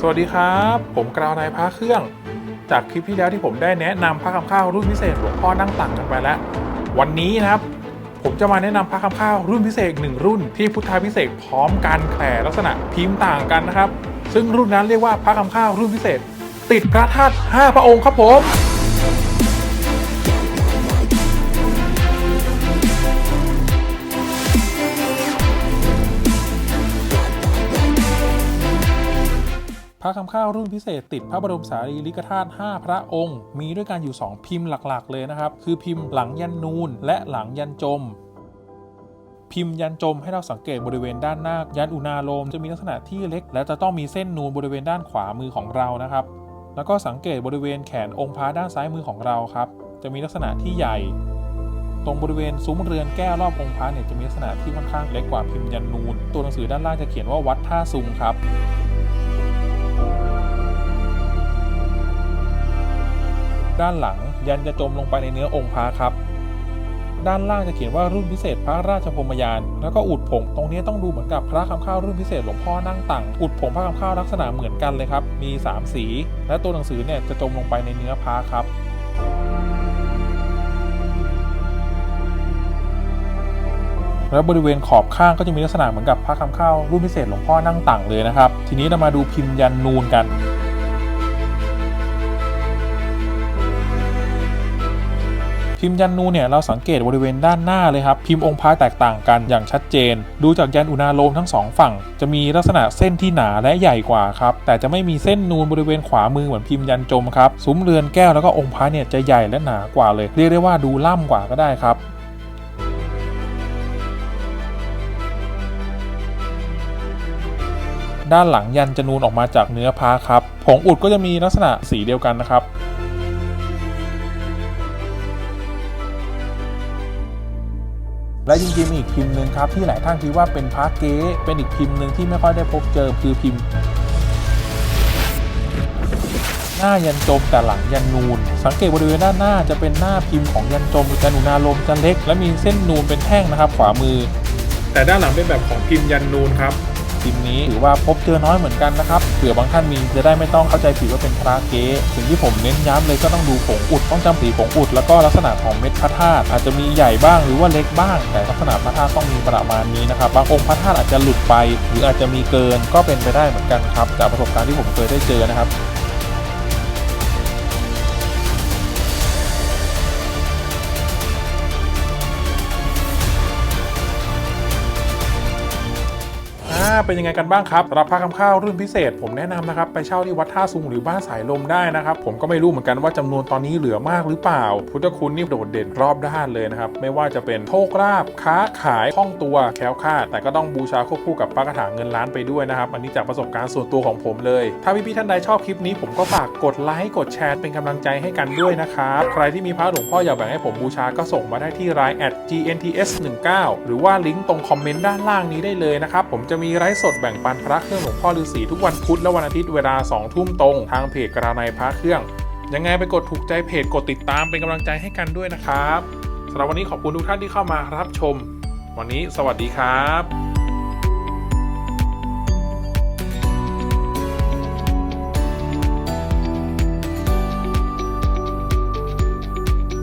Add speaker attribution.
Speaker 1: สวัสดีครับ ผมกราวนายพระเครื่อง จากคลิปที่แล้วที่ผมได้แนะนำพระคำข้าวรุ่นพิเศษหลวงพ่อนั่งตักกันไปแล้ว วันนี้นะครับ ผมจะมาแนะนำพระคำข้าวรุ่นพิเศษหนึ่งรุ่นที่พุทธาพิเศษพร้อมกันแผ่ลักษณะพิมพ์ต่างกันนะครับ ซึ่งรุ่นนั้นเรียกว่าพระคำข้าวรุ่นพิเศษ ติดพระธาตุ5พระองค์ครับผม ระคำข้าวรุ่นพิเศษติดพระบรมสารีริกธาตุ5พระองค์ มีด้วยกันอยู่ 2 พิมพ์หลักๆ เลยนะครับ คือพิมพ์หลังยันนูนและหลังยันจมพิมพ์ยันจมให้เราสังเกตบริเวณด้านหน้า ยันอุณาโลมจะมีลักษณะที่เล็ก และจะต้องมีเส้นนูนบริเวณด้านขวามือของเรานะครับ แล้วก็สังเกตบริเวณแขนองค์พระด้านซ้ายมือของเราครับ จะมีลักษณะที่ใหญ่ ตรงบริเวณซุ้มเรือนแก้วรอบองค์พระเนี่ยจะมีลักษณะที่ค่อนข้างเล็กกว่าพิมพ์ยันนูน ตัวหนังสือด้านล่างจะเขียนว่าวัดท่าซุงครับ ด้านหลังยันจะจมลงไปในเนื้อองค์พระครับ ด้านล่างจะเขียนว่ารุ่นพิเศษพระราชพรมยาน แล้วก็อุดผงตรงนี้ต้องดูเหมือนกับพระคำข้าวรุ่นพิเศษหลวงพ่อนั่งตังอุดผงพระคำข้าวลักษณะเหมือนกันเลยครับ มี 3 สี และตัวหนังสือเนี่ยจะจมลงไปในเนื้อพระครับแล้วบริเวณขอบข้างก็จะมีลักษณะเหมือนกับพระคำข้าวรุ่นพิเศษหลวงพ่อนั่งตั่งเลยนะครับ ทีนี้เรามาดูพิมพ์ยันนูนกัน พิมพ์ยันนูเนี่ยเราสังเกตบริเวณด้านหน้าเลยครับพิมพ์องค์พระแตกต่างกันอย่างชัดเจน ดูจากยันอุณาโลมทั้งสองฝั่ง จะมีลักษณะเส้นที่หนาและใหญ่กว่าครับแต่จะไม่มีเส้นนูนบริเวณขวามือเหมือนพิมพ์ยันจมครับซุ้มเรือนแก้วแล้วก็องค์พระเนี่ยจะใหญ่และหนากว่าเลย เรียกได้ว่าดูล่ำกว่าก็ได้ครับด้านหลังยันจะนูนออกมาจากเนื้อพระครับ ผงอุดก็จะมีลักษณะสีเดียวกันนะครับ และจริงๆมีอีกพิมพ์หนึ่งครับที่หลายท่านคิดว่าเป็นพระเก๊เป็นอีกพิมพ์หนึ่งที่ไม่ค่อยได้พบเจอคือพิมพ์ หน้ายันจมแต่หลังยันนูน สังเกตบริเวณด้านหน้าจะเป็นหน้าพิมพ์ของยันจมยันนูนาลมจะเล็ก และมีเส้นนูนเป็นแท่งนะครับขวามือ แต่ด้านหลังเป็นแบบของพิมพ์ยันนูนครับ พิมพ์นี้ถือว่าพบเจอน้อยเหมือนกันนะครับเผื่อบางท่านมีจะได้ไม่ต้องเข้าใจผิดว่าเป็นพระเก๊สิ่งที่ผมเน้นย้ำเลยก็ต้องดูผงอุดต้องจำสีผงอุดแล้วก็ลักษณะของเม็ดพระธาตุอาจจะมีใหญ่บ้างหรือว่าเล็กบ้าง แต่ลักษณะพระธาตุต้องมีประมาณนี้นะครับบางองค์พระธาตุอาจจะหลุดไป หรืออาจจะมีเกินก็เป็นไปได้เหมือนกันครับจากประสบการณ์ที่ผมเคยได้เจอนะครับ เป็นยังไงกันบ้างครับสำหรับพระคำข้าวรุ่นพิเศษ ผมแนะนำนะครับไปเช่าที่วัดท่าซุงหรือบ้านสายลมได้นะครับผมก็ไม่รู้เหมือนกันว่าจำนวนตอนนี้เหลือมากหรือเปล่า พุทธคุณนี่โดดเด่นรอบด้านเลยนะครับไม่ว่าจะเป็นโชคลาภค้าขายคล่องตัวแคล้วคลาด แต่ก็ต้องบูชาควบคู่กับพระคาถาเงินล้านไปด้วยนะครับอันนี้จากประสบการณ์ส่วนตัวของผมเลย ถ้าพี่ๆท่านใดชอบคลิปนี้ผมก็ฝากกดไลค์กดแชร์เป็นกำลังใจให้กันด้วยนะครับใครที่มีพระหลวงพ่ออยากแบ่งให้ผมบูชาก็ส่งมาได้ที่ไลน์ @gnts19 หรือว่าลิงก์ตรงคอมเมนต์ด้านล่างนี้ได้เลยนะครับผมจะมีไลฟ์สดแบ่งปันพระเครื่องหลวงพ่อฤาษีทุกวันพุธและวันอาทิตย์เวลา2ทุ่มตรงทางเพจกระนายพระเครื่อง ยังไงไปกดถูกใจเพจกดติดตามเป็นกำลังใจให้กันด้วยนะครับสำหรับวันนี้ขอบคุณทุกท่านที่เข้ามารับชม วันนี้สวัสดีครับ